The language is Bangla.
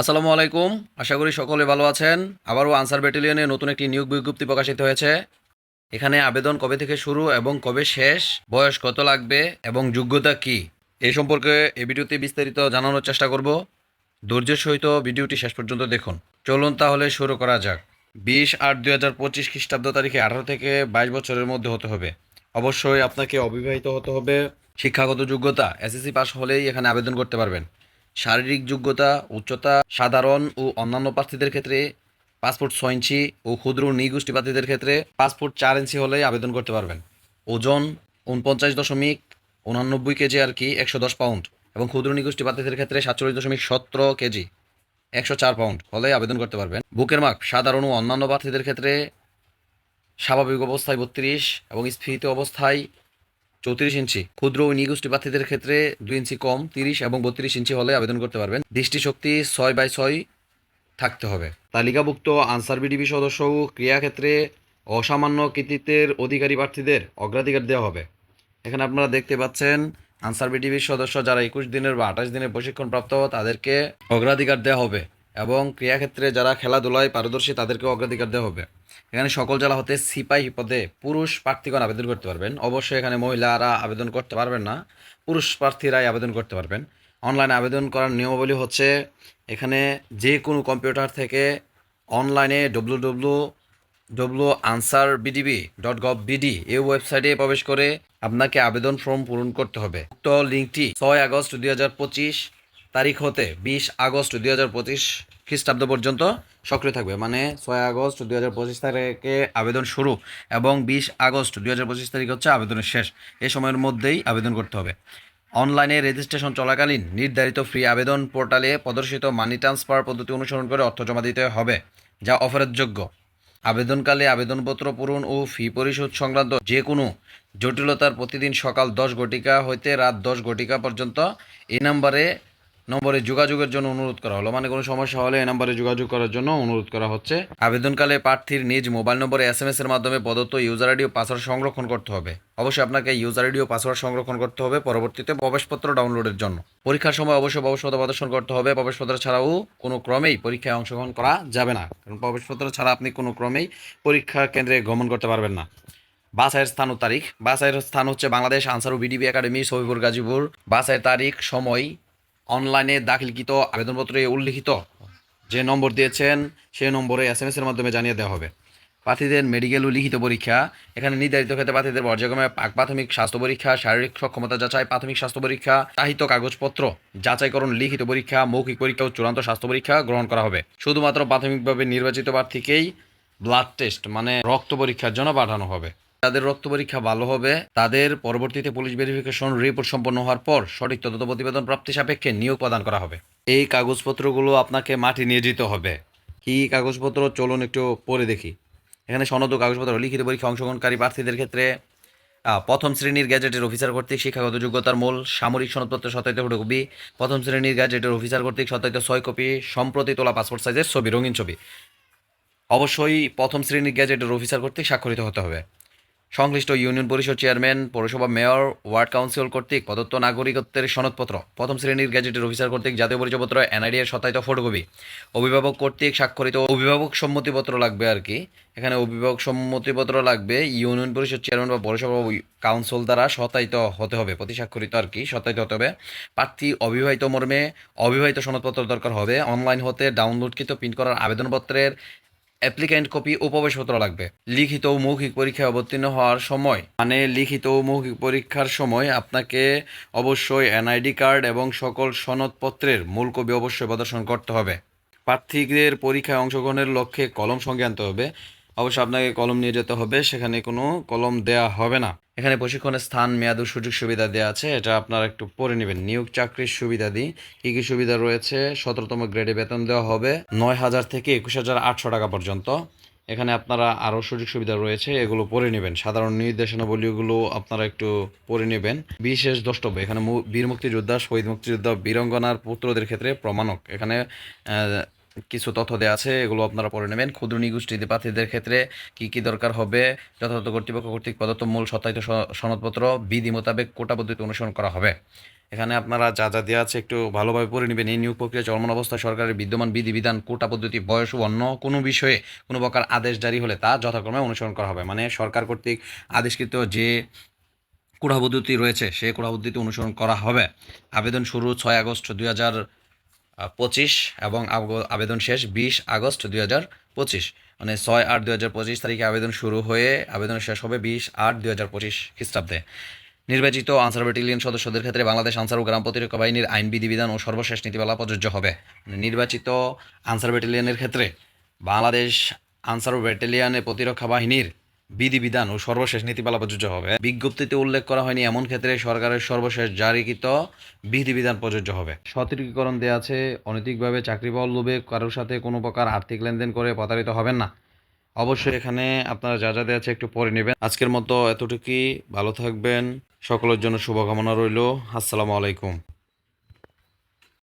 আসসালামু আলাইকুম। আশা করি সকলে ভালো আছেন। আবারও আনসার ব্যাটালিয়নে নতুন একটি নিয়োগ বিজ্ঞপ্তি প্রকাশিত হয়েছে। এখানে আবেদন কবে থেকে শুরু এবং কবে শেষ, বয়স কত লাগবে এবং যোগ্যতা কি এই সম্পর্কে এই ভিডিওতে বিস্তারিত জানানোর চেষ্টা করব। ধৈর্যের সহিত ভিডিওটি শেষ পর্যন্ত দেখুন। চলুন তাহলে শুরু করা যাক। বিশ আট দুই হাজার পঁচিশ খ্রিস্টাব্দ তারিখে আঠারো থেকে বাইশ বছরের মধ্যে হতে হবে। অবশ্যই আপনাকে অবিবাহিত হতে হবে। শিক্ষাগত যোগ্যতা, এসএসসি পাস হলেই এখানে আবেদন করতে পারবেন। শারীরিক যোগ্যতা, উচ্চতা সাধারণ ও অন্যান্য প্রার্থীদের ক্ষেত্রে পাসপোর্ট ছয় ইঞ্চি ও ক্ষুদ্র নিগোষ্ঠী প্রার্থীদের ক্ষেত্রে পাসপোর্ট চার ইঞ্চি হলে আবেদন করতে পারবেন। ওজন উনপঞ্চাশ দশমিক উনানব্বই কেজি আর কি, একশো দশ পাউন্ড এবং ক্ষুদ্র নিগোষ্ঠী প্রার্থীদের ক্ষেত্রে সাতচল্লিশ দশমিক সতেরো কেজি, একশো চার পাউন্ড হলেই আবেদন করতে পারবেন। বুকের মার্ক সাধারণ ও অন্যান্য প্রার্থীদের ক্ষেত্রে স্বাভাবিক অবস্থায় বত্রিশ এবং স্ফীত অবস্থায় চৌত্রিশ ইঞ্চি। ক্ষুদ্র ও নিগোষ্ঠী প্রার্থীদের ক্ষেত্রে দুই ইঞ্চি কম, তিরিশ এবং বত্রিশ ইঞ্চি হলে আবেদন করতে পারবেন। দৃষ্টিশক্তি ছয় বাই ছয় থাকতে হবে। তালিকাভুক্ত আনসার বিডিবি সদস্য ও ক্রিয়াক্ষেত্রে অসামান্য কৃতিত্বের অধিকারী প্রার্থীদের অগ্রাধিকার দেওয়া হবে। এখানে আপনারা দেখতে পাচ্ছেন, আনসার বিডিবির সদস্য যারা একুশ দিনের বা আঠাশ দিনের প্রশিক্ষণপ্রাপ্ত, তাদেরকে অগ্রাধিকার দেওয়া হবে। এবং ক্রিয়াক্ষেত্রে যারা খেলাধুলায় পারদর্শী তাদেরকে অগ্রাধিকার দেওয়া হবে। এখানে সকল জেলা হতে সিপাহী পদে পুরুষ প্রার্থীগণ আবেদন করতে পারবেন। অবশ্যই এখানে মহিলারা আবেদন করতে পারবেন না, পুরুষ প্রার্থীরাই আবেদন করতে পারবেন। অনলাইনে আবেদন করার নিয়মাবলী হচ্ছে, এখানে যে কোনো কম্পিউটার থেকে অনলাইনে W W W Ansar BDB dot gov BD এই ওয়েবসাইটে প্রবেশ করে আপনাকে আবেদন ফর্ম পূরণ করতে হবে। উক্ত লিঙ্কটি ছয় আগস্ট দুই হাজার পঁচিশ তারিখ হতে বিশ আগস্ট দুই হাজার পঁচিশ খ্রিস্টাব্দ পর্যন্ত সক্রিয় থাকবে। মানে ছয় আগস্ট দুই হাজার পঁচিশ তারিখে আবেদন শুরু এবং বিশ আগস্ট দুই হাজার পঁচিশ তারিখ হচ্ছে আবেদনের শেষ। এ সময়ের মধ্যেই আবেদন করতে হবে। অনলাইনে রেজিস্ট্রেশন চলাকালীন নির্ধারিত ফ্রি আবেদন পোর্টালে প্রদর্শিত মানি ট্রান্সফার পদ্ধতি অনুসরণ করে অর্থ জমা দিতে হবে, যা অফারের যোগ্য। আবেদনকালে আবেদনপত্র পূরণ ও ফি পরিশোধ সংক্রান্ত যে কোনো জটিলতার প্রতিদিন সকাল দশ ঘটিকা হইতে রাত দশ ঘটিকা পর্যন্ত এই নাম্বারে নম্বরে যোগাযোগের জন্য অনুরোধ করা হলো। মানে কোনো সমস্যা হলে এই নম্বরে যোগাযোগ করার জন্য অনুরোধ করা হচ্ছে। আবেদনকালে প্রার্থীর নিজ মোবাইল নম্বরে এস এম এস এর মাধ্যমে প্রদত্ত ইউজার আইডি ও পাসওয়ার্ড সংরক্ষণ করতে হবে। অবশ্যই আপনাকে ইউজার আইডি ও পাসওয়ার্ড সংরক্ষণ করতে হবে পরবর্তীতে প্রবেশপত্র ডাউনলোডের জন্য। পরীক্ষার সময় অবশ্যই প্রবেশপত্র প্রদর্শন করতে হবে। প্রবেশপত্র ছাড়াও কোনো ক্রমেই পরীক্ষায় অংশগ্রহণ করা যাবে না। কারণ প্রবেশপত্র ছাড়া আপনি কোনো ক্রমেই পরীক্ষা কেন্দ্রে গমন করতে পারবেন না। বাসাইয়ের স্থান ও তারিখ। বাসাইয়ের স্থান হচ্ছে বাংলাদেশ আনসার ও বিডিবি একাডেমি, সবিপুর, গাজীপুর। বাসাইয়ের তারিখ, সময় অনলাইনে দাখিলকৃত আবেদনপত্রে উল্লিখিত যে নম্বর দিয়েছেন সেই নম্বরে এস এম এসের মাধ্যমে জানিয়ে দেওয়া হবে। প্রার্থীদের মেডিকেল ও লিখিত পরীক্ষা। এখানে নির্ধারিত ক্ষেত্রে প্রার্থীদের পর্যায়ক্রমে পাক প্রাথমিক স্বাস্থ্য পরীক্ষা, শারীরিক সক্ষমতা যাচাই, প্রাথমিক স্বাস্থ্য পরীক্ষা সাহিত্য কাগজপত্র যাচাইকরণ, লিখিত পরীক্ষা, মৌখিক পরীক্ষা ও চূড়ান্ত স্বাস্থ্য পরীক্ষা গ্রহণ করা হবে। শুধুমাত্র প্রাথমিকভাবে নির্বাচিত প্রার্থীকেই ব্লাড টেস্ট মানে রক্ত পরীক্ষার জন্য পাঠানো হবে। তাদের রক্ত পরীক্ষা ভালো হবে, তাদের পরবর্তীতে পুলিশ ভেরিফিকেশন রিপোর্ট সম্পন্ন হওয়ার পর সঠিক তদন্ত প্রতিবেদন প্রাপ্তি সাপেক্ষে নিয়োগ প্রদান করা হবে। এই কাগজপত্রগুলো আপনাকে মাটি নিয়ে যেতে হবে। কি কাগজপত্র? চলুন একটু পড়ে দেখি। এখানে সনদ কাগজপত্র, লিখিত পরীক্ষা অংশগ্রহণকারী প্রার্থীদের ক্ষেত্রে প্রথম শ্রেণির গ্যাজেটের অফিসার কর্তৃক শিক্ষাগত যোগ্যতার মূল, সামরিক সনদপত্র সত্যায়িত ফটোকপি, প্রথম শ্রেণির গ্যাজেটের অফিসার কর্তৃক সত্যায়িত ছয় কপি, সম্প্রতি তোলা পাসপোর্ট সাইজের ছবি, রঙিন ছবি। অবশ্যই প্রথম শ্রেণির গ্যাজেটের অফিসার কর্তৃক স্বাক্ষরিত হতে হবে। সংশ্লিষ্ট ইউনিয়ন পরিষদ চেয়ারম্যান, পৌরসভা মেয়র, ওয়ার্ড কাউন্সিল কর্তৃক প্রদত্ত নাগরিকত্বের সনদপত্র প্রথম শ্রেণির গ্যাজেটের অফিসার কর্তৃক জাতীয় পরিচয়পত্র, এনআইডি এর সত্যায়িত ফটোকপি। অভিভাবক কর্তৃক স্বাক্ষরিত অভিভাবক সম্মতিপত্র লাগবে আর কি। এখানে অভিভাবক সম্মতিপত্র লাগবে ইউনিয়ন পরিষদ চেয়ারম্যান বা পৌরসভা কাউন্সিল দ্বারা সত্যায়িত হতে হবে, প্রতি স্বাক্ষরিত আর কি, সত্যায়িত হতে হবে। প্রার্থী অবিবাহিত মর্মে অবিবাহিত সনদপত্র দরকার হবে। অনলাইন হতে ডাউনলোডকৃত প্রিন্ট করার আবেদনপত্রের অ্যাপ্লিক্যান্ট কপি ও প্রবেশপত্র লাগবে। লিখিত ও মৌখিক পরীক্ষায় অবতীর্ণ হওয়ার সময় মানে লিখিত ও মৌখিক পরীক্ষার সময় আপনাকে অবশ্যই এনআইডি কার্ড এবং সকল সনদপত্রের মূল কপি অবশ্যই প্রদর্শন করতে হবে। প্রার্থীদের পরীক্ষায় অংশগ্রহণের লক্ষ্যে কলম সঙ্গে আনতে হবে। অবশ্য আপনাকে কলম নিয়ে যেতে হবে, সেখানে কোনো কলম দেয়া হবে না। এখানে প্রশিক্ষণের স্থান, মেয়াদ ও সুযোগ সুবিধা দেওয়া আছে। এটা আপনারা একটু পড়ে নেবেন। নিয়োগ চাকরির সুবিধা দিই কী কী সুবিধা রয়েছে? সতেরোতম গ্রেডে বেতন দেওয়া হবে নয় হাজার থেকে একুশ হাজার আটশো টাকা পর্যন্ত। এখানে আপনারা আরও সুযোগ সুবিধা রয়েছে, এগুলো পড়ে নেবেন। সাধারণ নির্দেশনাবলীগুলো আপনারা একটু পড়ে নেবেন। বিশেষ দ্রষ্টব্য, এখানে বীর মুক্তিযোদ্ধা, শহীদ মুক্তিযোদ্ধা, বীরঙ্গনার পুত্রদের ক্ষেত্রে প্রমাণক। এখানে কিছু তথ্য দেওয়া আছে, এগুলো আপনারা পড়ে নেবেন। ক্ষুদ্র নিগোষ্ঠী প্রার্থীদের ক্ষেত্রে কি কি দরকার হবে? যথাযথ কর্তৃপক্ষ কর্তৃক প্রদত্ত মূল সত্যায়িত সনদপত্র, বিধি মোতাবেক কোটা পদ্ধতি অনুসরণ করা হবে। এখানে আপনারা যা যা দেওয়া আছে একটু ভালোভাবে পড়ে নেবেন। এই নিয়োগ প্রক্রিয়া চলমান অবস্থায় সরকারের বিদ্যমান বিধিবিধান কোটা পদ্ধতি, বয়স ও অন্য কোনো বিষয়ে কোনো প্রকার আদেশ জারি হলে তা যথাক্রমে অনুসরণ করা হবে। মানে সরকার কর্তৃক আদেশকৃত যে কোটা পদ্ধতি রয়েছে সেই কোটা পদ্ধতি অনুসরণ করা হবে। আবেদন শুরু ছয় আগস্ট দুই হাজার পঁচিশ এবং আবেদন শেষ বিশ আগস্ট দুই হাজার পঁচিশ। মানে ছয় আট দুই হাজার পঁচিশ তারিখে আবেদন শুরু হয়ে আবেদন শেষ হবে বিশ আট দুই হাজার পঁচিশ খ্রিস্টাব্দে। নির্বাচিত আনসার ব্যাটালিয়ন সদস্যদের ক্ষেত্রে বাংলাদেশ আনসার ও গ্রাম প্রতিরক্ষা বাহিনীর আইন, বিধিবিধান ও সর্বশেষ নীতিমালা প্রযোজ্য হবে। মানে নির্বাচিত আনসার ব্যাটালিয়নের ক্ষেত্রে বাংলাদেশ আনসার ও ব্যাটালিয়নের প্রতিরক্ষা বাহিনীর বিধিবিধান ও সর্বশেষ নীতিমালা প্রযোজ্য হবে। বিজ্ঞপ্তিতে উল্লেখ করা হয়নি এমন ক্ষেত্রে সরকারের সর্বশেষ জারিকৃত বিধিবিধান প্রযোজ্য হবে। সতর্কীকরণ দেওয়া আছে, অনৈতিকভাবে চাকরি পাওয়ার লোভে কারোর সাথে কোনো প্রকার আর্থিক লেনদেন করে প্রতারিত হবেন না। অবশ্যই এখানে আপনারা যা যা দেওয়া আছে একটু পরে নেবেন। আজকের মতো এতটুকুই। ভালো থাকবেন। সকলের জন্য শুভকামনা রইল। আসসালামু আলাইকুম।